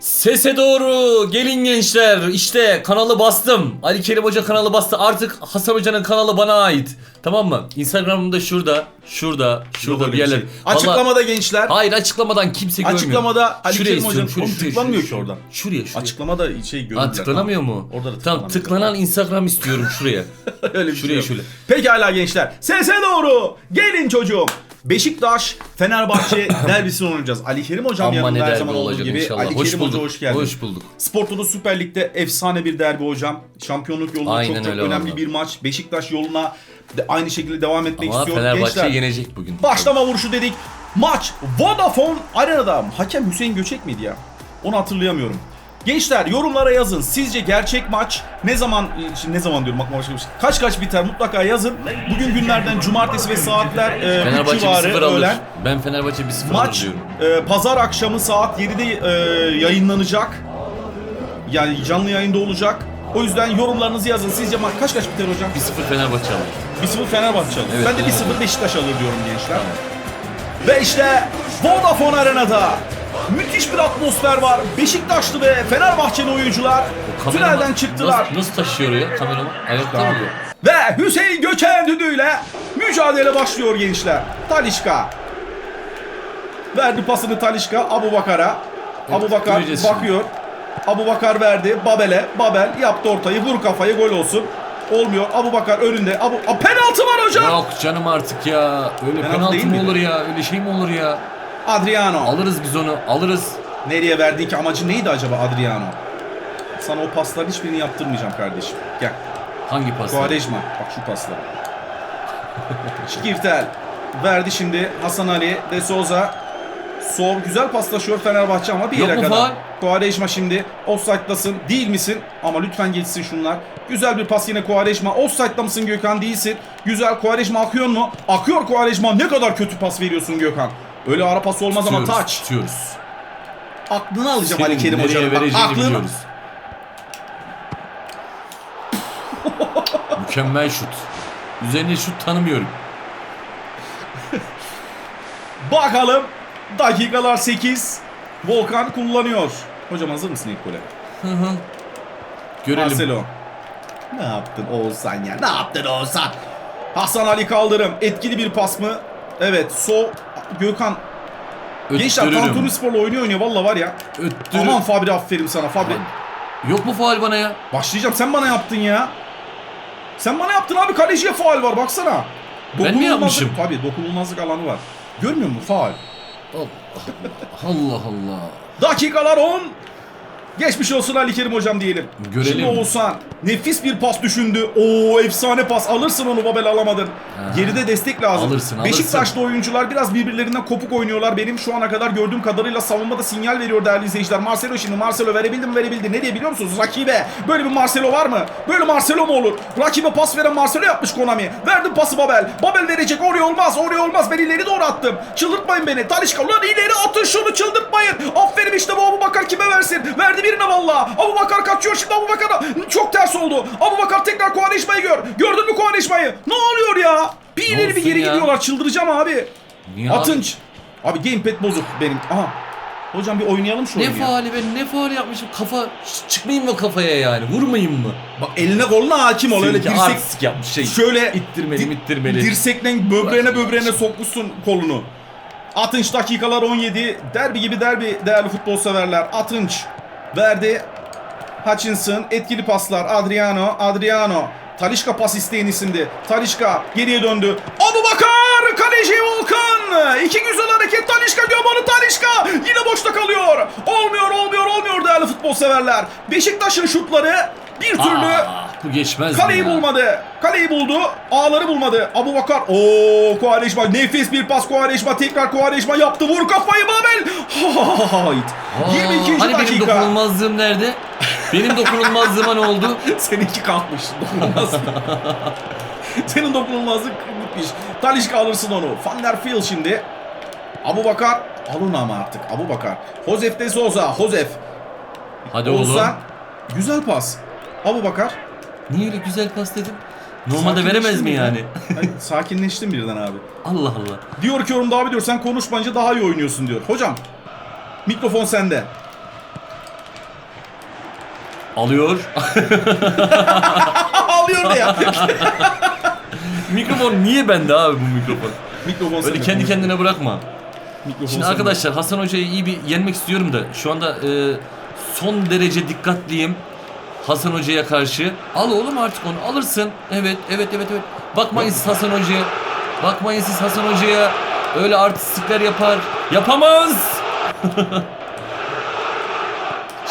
Sese doğru gelin gençler işte kanalı bastım Ali Kerim Hoca kanalı bastı artık Hasan Hoca'nın kanalı bana ait Tamam mı? Instagram'da şurada şurada şurada Yok bir yerler şey. Vallahi- Açıklamada gençler. Hayır açıklamadan kimse görmüyor Açıklamada Ali Şuraya Kerim oğlum şuraya, tıklanmıyor ki şuraya. oradan. Şuraya şuraya Açıklamada şey görüntüler. Ha tıklanamıyor mu? Orada da Tamam tıklanan Instagram istiyorum şuraya Öyle bir Şuraya, şey yok. şöyle. Pekala gençler. Sese doğru. Gelin çocuğum. Beşiktaş Fenerbahçe derbisini oynayacağız. Ali Kerim hocam Amma yanında her zaman olduğu gibi. inşallah Ali Hoş Kerim hoca bulduk hoş geldin. Hoş bulduk Spor Toto Süper Lig'de efsane bir derbi hocam. Şampiyonluk yolunda Aynen çok çok önemli vallahi. bir maç. Beşiktaş yoluna de aynı şekilde devam etmek Ama istiyor. Fenerbahçe Gençler yenecek bugün başlama vuruşu dedik. Maç Vodafone Arena'da. Hakem Hüseyin Göçek miydi ya? Onu hatırlayamıyorum. Gençler yorumlara yazın. Sizce gerçek maç ne zaman şimdi ne zaman diyorum bakma başka bir şey. Kaç kaç biter mutlaka yazın. Bugün günlerden cumartesi ve saatler e, Fenerbahçe civarı 1-0 alır öğlen. Ben Fenerbahçe 1-0 alır Maç diyorum e, pazar akşamı saat 7'de e, yayınlanacak. Yani canlı yayında olacak. O yüzden yorumlarınızı yazın. Sizce maç kaç kaç biter hocam? 1-0 Fenerbahçe alır 1-0 Fenerbahçe alır. Evet, ben de Fenerbahçe. 1-0 Beşiktaş alır diyorum gençler. Ve işte Vodafone Arena'da müthiş bir atmosfer var. Beşiktaşlı ve Fenerbahçeli oyuncular Kameraman tünelden çıktılar. Nasıl, nasıl taşıyor ya kameraman? Ayakta mı diyor? Ve Hüseyin Göçen düdüğüyle mücadele başlıyor gençler. Talişka. Verdi pasını Talişka Abu Bakar'a. Abu Bakar bakıyor. Abu Bakar verdi Babel'e. Babel yaptı ortayı. Vur kafayı gol olsun. Olmuyor. Abu Bakar önünde. Abu A, penaltı var hocam. Yok canım artık ya. Öyle Penaltı penaltı mı miydi? olur ya? Öyle şey mi olur ya? Adriano. Alırız biz onu. Alırız. Nereye verdiği ki amacı neydi acaba Adriano? Sana o pasların hiçbirini yaptırmayacağım kardeşim. Gel. Hangi pas? Quaresma. Bak şu pasları. Şikirtel. Verdi şimdi Hasan Ali. De Souza. Sol güzel paslaşıyor Fenerbahçe ama bir Yok yere kadar. faul? Quaresma şimdi. Offside'dasın. Değil misin? Ama lütfen geçsin şunlar. Güzel bir pas yine Quaresma. Offside'da mısın Gökhan? Değilsin. Güzel Quaresma akıyor mu? Akıyor Quaresma. Ne kadar kötü pas veriyorsun Gökhan. Öyle ara pas olmaz ama Tutuyoruz, taç. Tutuyoruz. Aklını alacağım Ali Senin Kerim nereye Hoca'nın. Bak, aklını, biliyoruz. Mükemmel şut. Üzerine şut tanımıyorum. Bakalım. Dakikalar 8. Volkan kullanıyor. Hocam hazır mısın ilk gole? Hı hı. Görelim. Marcelo. Ne yaptın Oğuzhan ya? Ne yaptın Oğuzhan? Hasan Ali Kaldırım. Etkili bir pas mı? Evet. Sol. Gökhan. Gençler Öttürürüm. Spor'la oynuyor oynuyor. Valla var ya. Öttürürüm. Aman Fabri aferin sana Fabri. Yok mu faal bana ya? Başlayacağım. Sen bana yaptın ya. Sen bana yaptın abi. Kaleciye faal var. Baksana. Ben mi yapmışım? Tabii dokunulmazlık alanı var. Görmüyor musun faal? Allah Allah. Dakikalar 10. Geçmiş olsun Ali Kerim hocam diyelim. Görelim. Şimdi Oğuzhan nefis bir pas düşündü. Oo efsane pas. Alırsın onu Babel alamadın. Geride destek lazım. Alırsın, alırsın. Beşiktaşlı oyuncular biraz birbirlerinden kopuk oynuyorlar. Benim şu ana kadar gördüğüm kadarıyla savunmada sinyal veriyor değerli izleyiciler. Marcelo şimdi Marcelo verebildi mi verebildi. Ne diye biliyor musunuz? Rakibe. Böyle bir Marcelo var mı? Böyle Marcelo mu olur? Rakibe pas veren Marcelo yapmış Konami. Verdim pası Babel. Babel verecek. Oraya olmaz. Oraya olmaz. Ben ileri doğru attım. Çıldırtmayın beni. Talişka ulan ileri atın şunu çıldırtmayın. Aferin işte bu Bakar kime versin? Verdi birine valla. Abu Bakar kaçıyor şimdi Abu Bakar. Çok ters oldu. Abu Bakar tekrar Kuvaneşma'yı gör. Gördün mü Kuvaneşma'yı? Ne oluyor ya? Bir Ne ileri bir geri ya? gidiyorlar. Çıldıracağım abi. Niye abi? Atınç. Abi gamepad bozuk benim. Aha. Hocam bir oynayalım şu Ne oyunu ya. faali ben ne faali yapmışım kafa çıkmayayım mı kafaya yani vurmayayım mı? Bak eline koluna hakim ol. Öyle dirsek, artistik yapmış şey. şöyle İttirmeli, di- ittirmeli. Dirsekle böbreğine böbreğine sokmuşsun kolunu. Atınç dakikalar 17. Derbi gibi derbi değerli futbol severler. Atınç verdi. Hutchinson etkili paslar. Adriano, Adriano. Talişka pas isteyen isimdi. Talişka geriye döndü. Abu Bakar! Kaleci Volkan! İki güzel hareket Talişka Göman'ı Talişka! Yine boşta kalıyor. Olmuyor, olmuyor, olmuyor değerli futbol severler. Beşiktaş'ın şutları bir türlü Aa, bu geçmez Kaleyi bulmadı. Kaleyi buldu. Ağları bulmadı. Abu Bakar. Oo Kuvareşma. Nefis bir pas Kuvareşma. Tekrar Kuvareşma yaptı. Vur kafayı Babel. Hayt. Aa, 22. Hani benim dakika. dokunulmazlığım nerede? Benim dokunulmazlığıma ne oldu? Seninki kalkmış. Dokunulmaz. Senin dokunulmazlık bitmiş. Talişka alırsın onu. Van der Fiel şimdi. Abu Bakar. Alın ama artık Abu Bakar. Josef de Souza. Josef. Hadi Oğuzhan. oğlum. Güzel pas. Abu Bakar. Niye öyle güzel pas dedim? Normalde veremez mi yani? Ay, sakinleştim birden abi. Allah Allah. Diyor ki yorumda abi diyor sen konuşmayınca daha iyi oynuyorsun diyor. Hocam mikrofon sende. Alıyor. Ağlıyor ya. mikrofon niye bende abi bu mikrofon? Mikrofon sende. kendi kendine bırakma. Mikrofon Şimdi arkadaşlar Hasan Hoca'yı iyi bir yenmek istiyorum da şu anda e, son derece dikkatliyim Hasan Hoca'ya karşı. Al oğlum artık onu alırsın. Evet evet evet evet. Bakmayın siz Hasan Hoca'ya. Bakmayın siz Hasan Hoca'ya. Öyle artistlikler yapar. Yapamaz.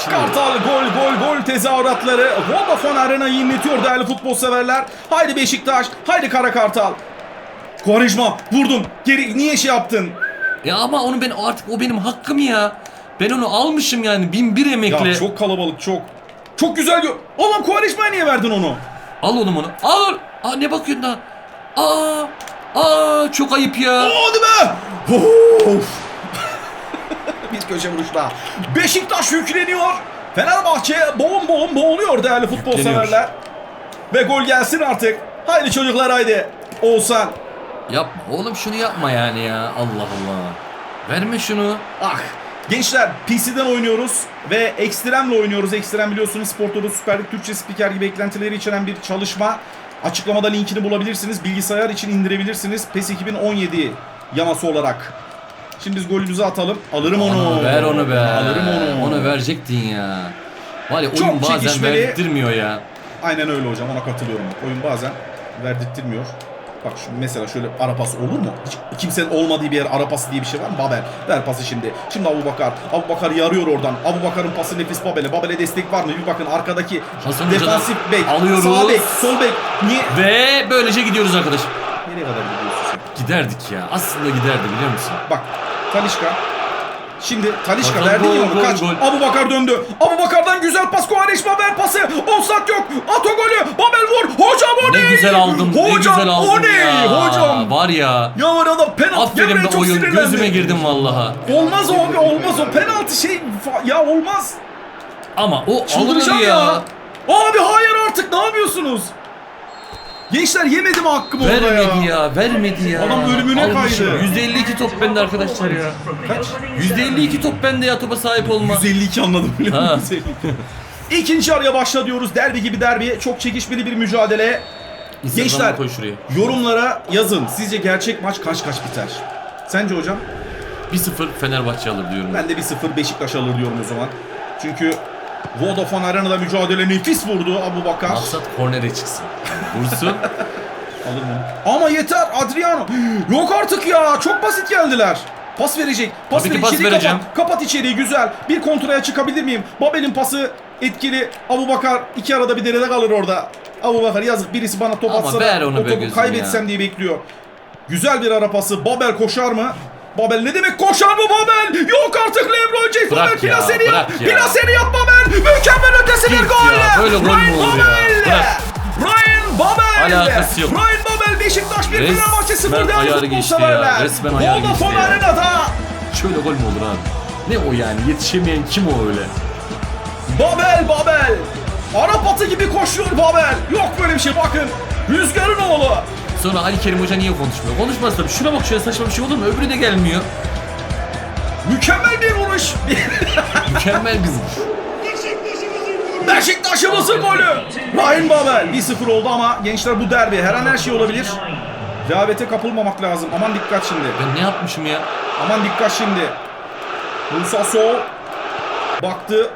Şimdi, Kartal gol gol gol tezahüratları Vodafone Arena'yı inletiyor değerli futbol severler. Haydi Beşiktaş, haydi Kara Kartal. Quaresma vurdun. Geri niye şey yaptın? ya ama onu ben artık o benim hakkım ya. Ben onu almışım yani bin bir emekle. Ya çok kalabalık çok. Çok güzel gör. Oğlum Quaresma'ya niye verdin onu? Al oğlum onu. Al. Aa ne bakıyorsun da? Aa. Aa çok ayıp ya. Hadi be! Of! Bir köşe vuruşta. Beşiktaş yükleniyor. Fenerbahçe boğum boğum boğuluyor değerli futbol severler. Ve gol gelsin artık. Haydi çocuklar haydi. Oğuzhan. Yapma oğlum şunu yapma yani ya. Allah Allah. Verme şunu. Ah. Gençler PC'den oynuyoruz ve Ekstrem'le oynuyoruz. Ekstrem biliyorsunuz Sportodo Süper Lig Türkçe spiker gibi eklentileri içeren bir çalışma. Açıklamada linkini bulabilirsiniz. Bilgisayar için indirebilirsiniz. PES 2017 yaması olarak. Şimdi biz golümüzü atalım. Alırım onu. Onu ver onu be. Alırım onu. Onu verecektin ya. Var ya oyun Çok bazen çekişmeli. verdirtmiyor ya. Aynen öyle hocam ona katılıyorum. Oyun bazen verdirtmiyor. Bak şu mesela şöyle ara pas olur mu? Hiç kimsenin olmadığı bir yer ara pası diye bir şey var mı? Babel ver pası şimdi. Şimdi Abu Bakar. Abu Bakar yarıyor oradan. Abu Bakar'ın pası nefis Babel'e. Babel'e destek var mı? Bir bakın arkadaki Hasan defansif bek. alıyoruz. Sağ bek, sol bek. Niye? Ve böylece gidiyoruz arkadaş. Nereye kadar gidiyorsun sen? Giderdik ya. Aslında giderdi biliyor musun? Bak Talişka. Şimdi Talişka verdi gol, onu gol, kaç. gol. Abu Bakar döndü. Abu Bakar'dan güzel pas Kovareşma ver pası. Offside yok. At o golü. Babel vur. Hocam o Ne ne? güzel aldım. ne Hocam güzel aldım o ne? ya. Hocam. Var ya. Ya var adam penaltı. Aferin be çok oyun. Gözüme girdim vallaha. Olmaz o abi olmaz o. Penaltı şey ya olmaz. Ama o Çıldıracağım ya. ya. Abi hayır artık ne yapıyorsunuz? Gençler yemedim hakkımı orada ya. Vermedi ya. vermedi ya. Adam ölümüne Almışım. kaydı. %52 top bende arkadaşlar ya. Kaç? %52 top bende ya topa sahip olma. 152 anladım Ha. musun? 152. İkinci araya başla diyoruz. Derbi gibi derbi. Çok çekişmeli bir mücadele. Instagram'a Gençler koy şuraya. yorumlara yazın. Sizce gerçek maç kaç kaç biter? Sence hocam? 1-0 Fenerbahçe alır diyorum. Ben de bir 0 Beşiktaş alır diyorum o zaman. Çünkü Vodafone Arena'da mücadele nefis vurdu Abu Bakar. Maksat kornere çıksın. Vursun. Alır mı? Ama yeter Adriano. Yok artık ya. Çok basit geldiler. Pas verecek. Pas Tabii ver. pas vereceğim. kapat. Kapat içeriği güzel. Bir kontraya çıkabilir miyim? Babel'in pası etkili. Abu Bakar iki arada bir derede kalır orada. Abu Bakar yazık birisi bana top Ama atsa da o topu kaybetsem diye bekliyor. Güzel bir ara pası. Babel koşar mı? Babel ne demek koşar mı Babel? Yok artık Lebron James. Bırak Babel ya, plaseni yap. bırak ya. Plaseni yap Babel. Mükemmel ötesi bir gol. ya, böyle gol mü Ryan olur ya? Babel. Bırak. Ryan Babel. Alakası yok. Ryan Babel Beşiktaş bir Resmen Fenerbahçe 0 değerli futbol severler. resmen ayarı geçti Vodafone ya. Arena'da Şöyle gol mü olur abi? Ne o yani? Yetişemeyen kim o öyle? Babel Babel. Arap atı gibi koşuyor Babel. Yok böyle bir şey bakın. Rüzgarın oğlu. Sonra Ali Kerim Hoca niye konuşmuyor? Konuşmaz tabii. Şuna bak şöyle saçma bir şey olur mu? Öbürü de gelmiyor. Mükemmel bir vuruş. Mükemmel bir vuruş. Beşiktaş'ımızın golü. Ryan Babel 1-0 oldu ama gençler bu derbi. Her an her şey olabilir. Rehavete kapılmamak lazım. Aman dikkat şimdi. Ben ne yapmışım ya? Aman dikkat şimdi. Musa Sol baktı.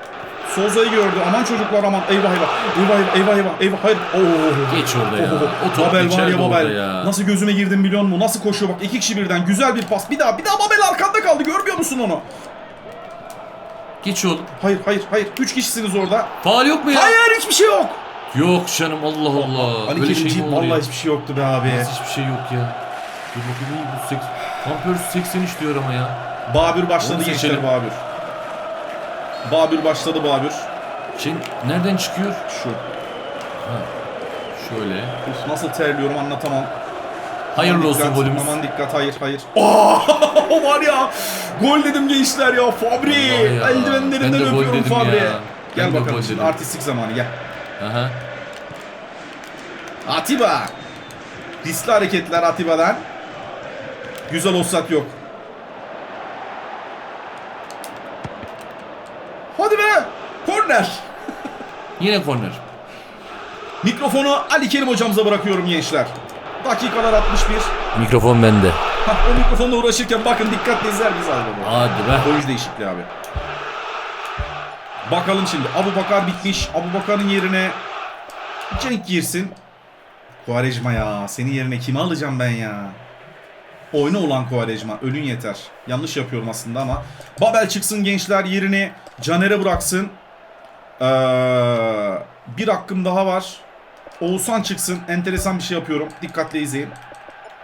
Soza'yı gördü. Aman çocuklar aman. Eyvah eyvah. Eyvah eyvah eyvah eyvah. eyvah. Hayır. Oo. Geç orada ya. O top Babel var ya Babel. ya. Nasıl gözüme girdin biliyor musun? Nasıl koşuyor bak. iki kişi birden. Güzel bir pas. Bir daha. Bir daha Babel arkanda kaldı. Görmüyor musun onu? Geç oğlum. Hayır hayır hayır. Üç kişisiniz orada. Faal yok mu ya? Hayır hiçbir şey yok. Yok canım Allah Allah. Ali Böyle şey Kerimciğim mi olur ya? vallahi hiçbir şey yoktu be abi. Nasıl hiçbir şey yok ya? Dur bakayım iyi bu 80. Tam 83 diyor ama ya. Babür başladı Onu gençler seçelim. Babür. Babür başladı Babür. Şey nereden çıkıyor? Şu. Şöyle. Uf, nasıl terliyorum anlatamam. Hayırlı Aman olsun dikkat, golümüz. Aman dikkat hayır hayır. Aa, var ya. Gol dedim gençler ya. Fabri. Ya. Eldivenlerinden Ben de gol öpüyorum Fabri. ya. Gel Ben bakalım şimdi artistik zamanı gel. Aha. Atiba. Riskli hareketler Atiba'dan. Güzel olsak yok. Hadi be. Korner. Yine korner. Mikrofonu Ali Kerim hocamıza bırakıyorum gençler. Dakikalar 61. Mikrofon bende. Hah, o mikrofonla uğraşırken bakın dikkatle izler biz abi. Hadi be. Oyuncu değişikliği abi. Bakalım şimdi. Abu Bakar bitmiş. Abu Bakar'ın yerine Cenk girsin. Kuarejma ya. Senin yerine kimi alacağım ben ya? Oyna olan Kuarejma. Ölün yeter. Yanlış yapıyorum aslında ama. Babel çıksın gençler yerini Caner'e bıraksın. Ee, bir hakkım daha var. Oğuzhan çıksın. Enteresan bir şey yapıyorum. Dikkatle izleyin.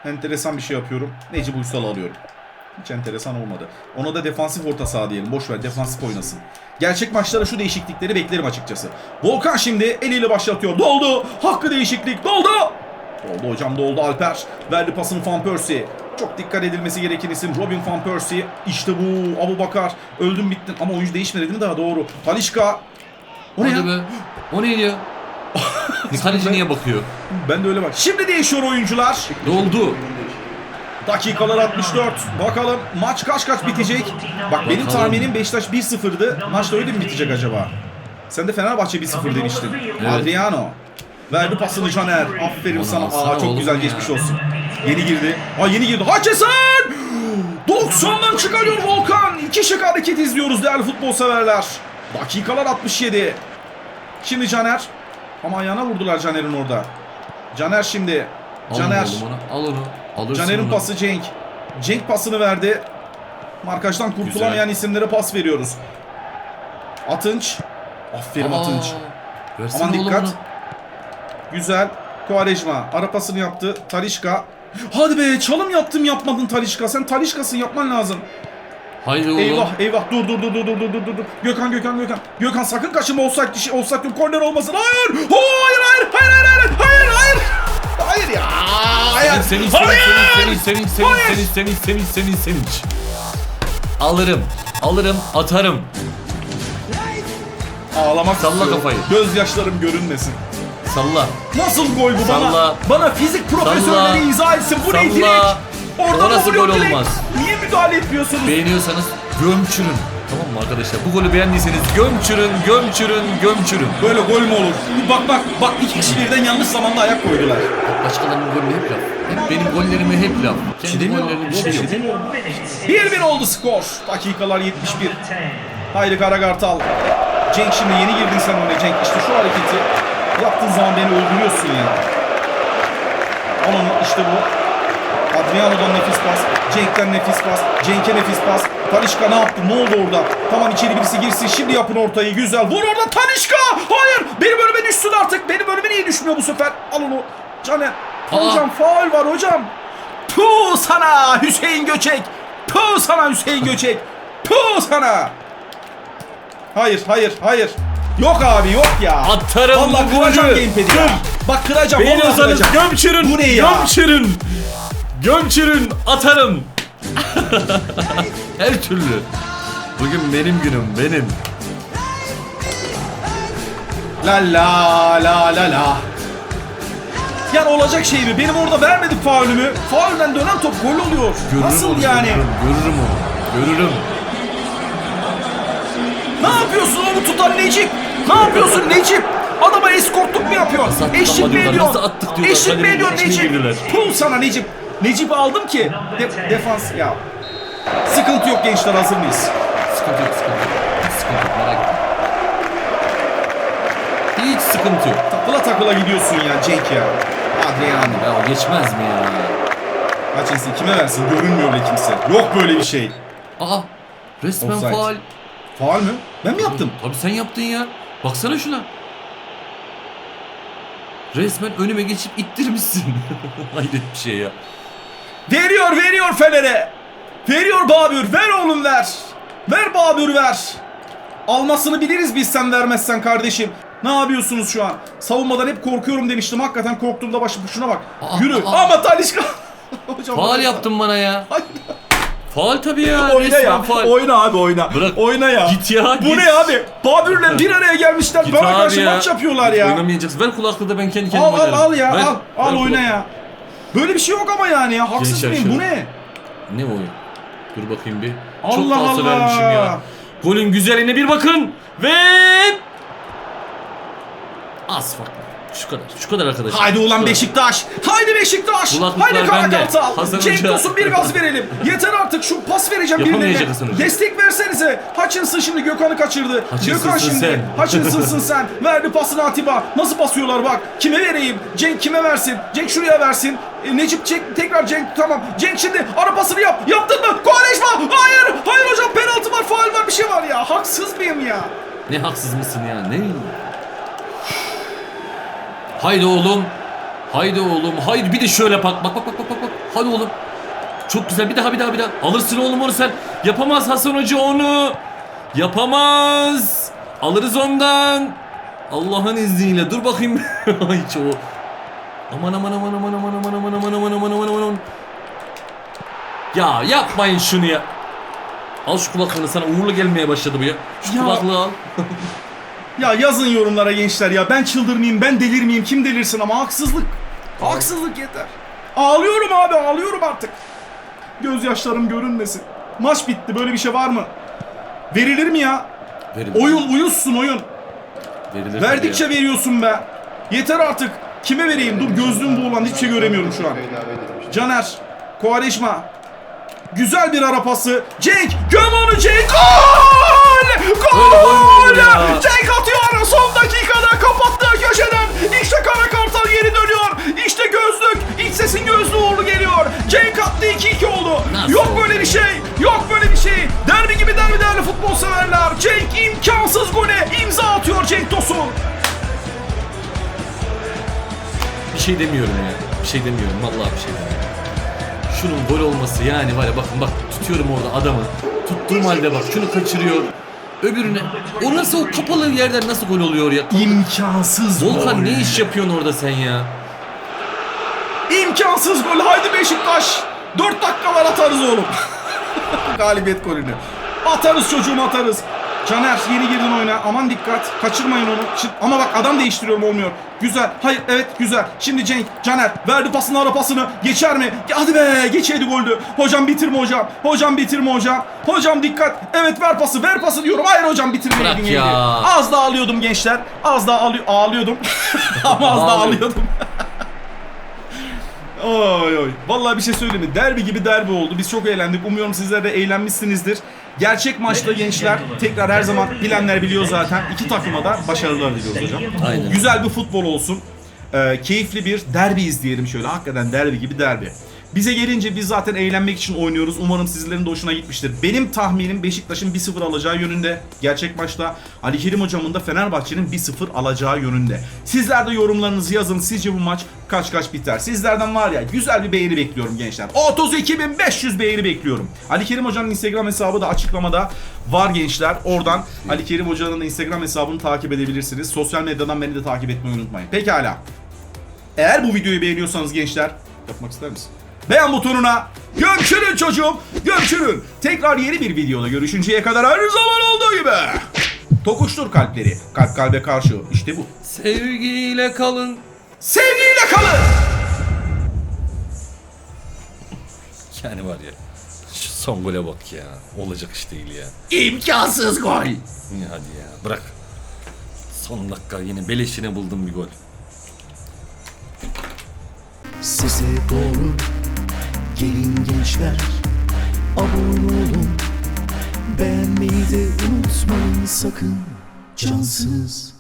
Enteresan bir şey yapıyorum. Necip Uysal'ı alıyorum. Hiç enteresan olmadı. Ona da defansif orta saha diyelim. Boş ver defansif oynasın. Gerçek maçlara şu değişiklikleri beklerim açıkçası. Volkan şimdi eliyle başlatıyor. Doldu. Hakkı değişiklik. Doldu. Doldu hocam doldu Alper. Verdi pasını Van Persie. Çok dikkat edilmesi gereken isim Robin Van Persie. İşte bu Abu Bakar. Öldüm bittin. Ama oyuncu değişmedi değil mi daha doğru. Talişka. O ne ya? Hadi be. O neydi ya? Kaleci niye bakıyor? Ben de öyle bak. Şimdi değişiyor oyuncular. Doldu. Dakikalar 64. Bakalım maç kaç kaç bitecek? Bak benim tahminim Beşiktaş 1-0'dı. Maç da öyle mi bitecek acaba? Sen de Fenerbahçe 1-0 demiştin. Evet. Adriano. Verdi pasını Caner. Aferin Onu sana. Aa çok güzel ya. geçmiş olsun. Yeni girdi. Aa yeni girdi. Haçesen! 90'dan çıkarıyor Volkan. İki şık hareket izliyoruz değerli futbol severler. Dakikalar 67. Şimdi Caner. Ama ayağına vurdular Caner'in orada. Caner şimdi. Al Caner. oğlum onu. Al onu. Alırsın Caner'in onu. pası Cenk. Cenk pasını verdi. Markajdan kurtulamayan isimlere pas veriyoruz. Atınç. Aferin Aa, Atınç. Aman dikkat. Güzel. Kovarejma. Ara pasını yaptı. Talişka. Hadi be çalım yaptım yapmadın Talişka. Sen Talişkasın yapman lazım. Haydi oğlum. Eyvah eyvah dur dur dur dur dur dur dur dur. Gökhan Gökhan Gökhan. Gökhan sakın kaçırma olsak dişi olsak yok korner olmasın. Hayır. Hayır hayır hayır hayır hayır hayır. Hayır ya. Hayır. Senin senin Hayır. senin senin senin Hayır. senin senin senin senin senin Alırım. Alırım atarım. Ağlamak Salla istiyorum. kafayı. Gözyaşlarım görünmesin. Salla. Nasıl gol bu bana? Salla. Bana fizik profesörleri Salla. izah etsin. Bu ne Salla. direkt? Orada O nasıl gol direkt. olmaz? Niye müdahale etmiyorsunuz? Beğeniyorsanız gömçürün. Tamam mı arkadaşlar? Bu golü beğendiyseniz gömçürün, gömçürün, gömçürün. Böyle gol mü olur? Bak bak bak iki kişi birden yanlış zamanda ayak koydular. Başkalarının golü hep laf. Hep benim gollerime hep laf. Kendi gollerine bir şey yok. 1-1 oldu skor. Dakikalar 71. Haydi Karagartal. Cenk şimdi yeni girdin sen oyuna Cenk. İşte şu hareketi yaptığın zaman beni öldürüyorsun ya. Al onu işte bu. Adriano'dan nefis pas. Cenk'ten nefis pas. Cenk'e nefis pas. Talişka ne yaptı? Ne oldu orada? Tamam içeri birisi girsin. Şimdi yapın ortayı. Güzel. Vur orada Talişka. Hayır. Benim önüme düşsün artık. Benim önüme niye düşmüyor bu sefer? Al onu. Caner. Hocam faul var hocam. Puh sana Hüseyin Göçek. Puh sana Hüseyin Göçek. Puh sana. Hayır hayır hayır. Yok abi yok ya. Atarım Vallahi golü. gamepad'i ya. Bak kıracağım. vallahi Beğeniyorsanız kıracağım. gömçürün. Bu ne ya? Gömçürün. Gömçürün. Atarım. Her türlü. Bugün benim günüm. Benim. La la la la la. Yani olacak şey mi? Benim orada vermedik faulümü. Faulden dönen top gol oluyor. Görürüm Nasıl onu, yani? Görürüm, görürüm onu. Görürüm. Ne yapıyorsun onu tutan Necip? Ne yapıyorsun Necip? Adama eskortluk mu yapıyorsun? Eşlik mi ediyorsun? Eşlik mi ediyorsun Necip? Pul sana Necip. Necip'i aldım ki. De- defans ya. Sıkıntı yok gençler hazır mıyız? Sıkıntı yok, sıkıntı yok. Hiç sıkıntı yok, merak etme. Hiç sıkıntı yok. Takıla takıla gidiyorsun ya Cenk ya. Adriano. Ya o geçmez mi ya? Kaç insin kime versin? Görünmüyor öyle kimse. Yok böyle bir şey. Aa, resmen Offside. faal. Faal mü? Ben mi yaptım? Tabii sen yaptın ya. Baksana şuna. Resmen önüme geçip ittirmişsin. Hayret bir şey ya. Veriyor veriyor Fener'e. Veriyor Babür. Ver oğlum ver. Ver Babür ver. Almasını biliriz biz sen vermezsen kardeşim. Ne yapıyorsunuz şu an? Savunmadan hep korkuyorum demiştim. Hakikaten korktuğumda başım şuna bak. Aa, Yürü. aa. Ama Talişka. Hocam, Faal yaptın bana ya. Faal tabii ya. oyna ya. faal. Oyna abi oyna. Bırak. Oyna ya. Git ya, Bu git. ne abi? Babür'le bir araya gelmişler. Git Bana karşı ya. maç yapıyorlar ya. Oynamayacaksın. Ver kulaklığı da ben kendi kendime Al al al ya. Ver, al. Al ver oyna kulak- ya. Böyle bir şey yok ama yani. ya. Haksız Gençler mıyım? Bu ne? Ne oyun? Dur bakayım bir. Allah Çok fazla Allah. vermişim ya. Golün güzelliğine bir bakın. Ve Az fark. Şu kadar. Şu kadar arkadaşlar. Haydi ulan. Beşiktaş. Haydi Beşiktaş. Kulaklıklar Haydi Kara bende. Kartal. Hasan Cenk. Tosun bir gaz verelim. Yeter artık şu pas vereceğim birilerine. Destek versenize. Hutchinson şimdi Gökhan'ı kaçırdı. Hutchinson'sın Gökhan şimdi. sen. Hutchinson'sın sen. Verdi pasını Atiba. Nasıl basıyorlar bak. Kime vereyim? Cenk kime versin? Cenk şuraya versin. E, Necip Cenk tekrar Cenk tamam. Cenk şimdi ara pasını yap. Yaptın mı? Kovaleşma. Hayır. Hayır hocam penaltı var. Faul var bir şey var ya. Haksız mıyım ya? Ne haksız mısın ya? Ne? Haydi oğlum. Haydi oğlum. Haydi bir de şöyle. Bak bak bak bak bak. bak. Hadi oğlum. Çok güzel. Bir daha bir daha bir daha. Alırsın oğlum onu sen. Yapamaz Hasan Hoca onu. Yapamaz. Alırız ondan. Allah'ın izniyle. Dur bakayım. Hiç o. Aman aman aman aman aman aman aman aman aman aman aman aman. Ya yapmayın şunu ya. Al şu kulaklığını sana uğurlu gelmeye başladı bu ya. Şu Ya. kulaklığı al. Ya yazın yorumlara gençler ya. Ben çıldırmayayım, ben delirmeyeyim. Kim delirsin ama haksızlık. Haksızlık yeter. Ağlıyorum abi, ağlıyorum artık. Gözyaşlarım görünmesin. Maç bitti. Böyle bir şey var mı? Verilir mi ya? Verilir. Oyun uyuzsun oyun. Verilir tabii Verdikçe ya. veriyorsun be. Yeter artık. Kime vereyim? Dur gözlüğüm buğulan hiçbir şey göremiyorum şu an. Caner, Kovareşma. Güzel bir ara pası. Cenk, göm onu Cenk. Gol! Gol? Cenk atıyor son dakikada kapattığı köşeden. İşte Kara Kartal geri dönüyor. İşte gözlük. İç sesin gözlüğü uğurlu geliyor. Cenk attı 2-2 oldu. Yok böyle bir şey. Yok böyle bir şey. Derbi gibi Bir şey demiyorum ya. Bir şey demiyorum. Vallahi bir şey demiyorum. Şunun gol olması yani var ya bakın bak tutuyorum orada adamı. Tuttuğum halde bak şunu kaçırıyor. Öbürüne. O nasıl o kapalı yerden nasıl gol oluyor ya? İmkansız Volkan ne iş yapıyorsun orada sen ya? İmkansız gol. Haydi Beşiktaş. 4 dakika var atarız oğlum. Galibiyet golünü. Atarız çocuğum atarız. Caner yeni girdin oyuna. Aman dikkat. Kaçırmayın onu. Şimdi, ama bak adam değiştiriyorum olmuyor. Güzel. Hayır evet güzel. Şimdi Cenk. Caner verdi pasını ara pasını. Geçer mi? Hadi be geçeydi goldü. Hocam bitirme hocam. Hocam bitirme hocam. Hocam dikkat. Evet ver pası ver pası diyorum. Hayır hocam bitirmeydin. Bırak ya. Az daha ağlıyordum gençler. Az daha ağlıyor, ağlıyordum. ama az daha Ağlıyor. ağlıyordum. Oy oy. Vallahi bir şey söyleyeyim mi? Derbi gibi derbi oldu. Biz çok eğlendik. Umuyorum sizler de eğlenmişsinizdir. Gerçek maçta gençler tekrar her zaman bilenler biliyor zaten. İki takıma da başarılar diliyoruz hocam. Aynen. Güzel bir futbol olsun. Ee, keyifli bir derbi izleyelim şöyle. Hakikaten derbi gibi derbi. Bize gelince biz zaten eğlenmek için oynuyoruz. Umarım sizlerin de hoşuna gitmiştir. Benim tahminim Beşiktaş'ın 1-0 alacağı yönünde. Gerçek maçta Ali Kerim hocamın da Fenerbahçe'nin 1-0 alacağı yönünde. Sizler de yorumlarınızı yazın. Sizce bu maç kaç kaç biter? Sizlerden var ya güzel bir beğeni bekliyorum gençler. 32.500 beğeni bekliyorum. Ali Kerim hocanın Instagram hesabı da açıklamada var gençler. Oradan Ali Kerim hocanın Instagram hesabını takip edebilirsiniz. Sosyal medyadan beni de takip etmeyi unutmayın. Pekala. Eğer bu videoyu beğeniyorsanız gençler yapmak ister misin? Beğen butonuna gömçürün çocuğum gömçürün. Tekrar yeni bir videoda görüşünceye kadar her zaman olduğu gibi. Tokuştur kalpleri. Kalp kalbe karşı. İşte bu. Sevgiyle kalın. Sevgiyle kalın. Yani var ya. Şu son gole bak ya. Olacak iş değil ya. İmkansız gol. İyi hadi ya bırak. Son dakika yine beleşine buldum bir gol. Size doğru gelin gençler Abone olun. Beğenmeyi de unutmayın sakın. Cansız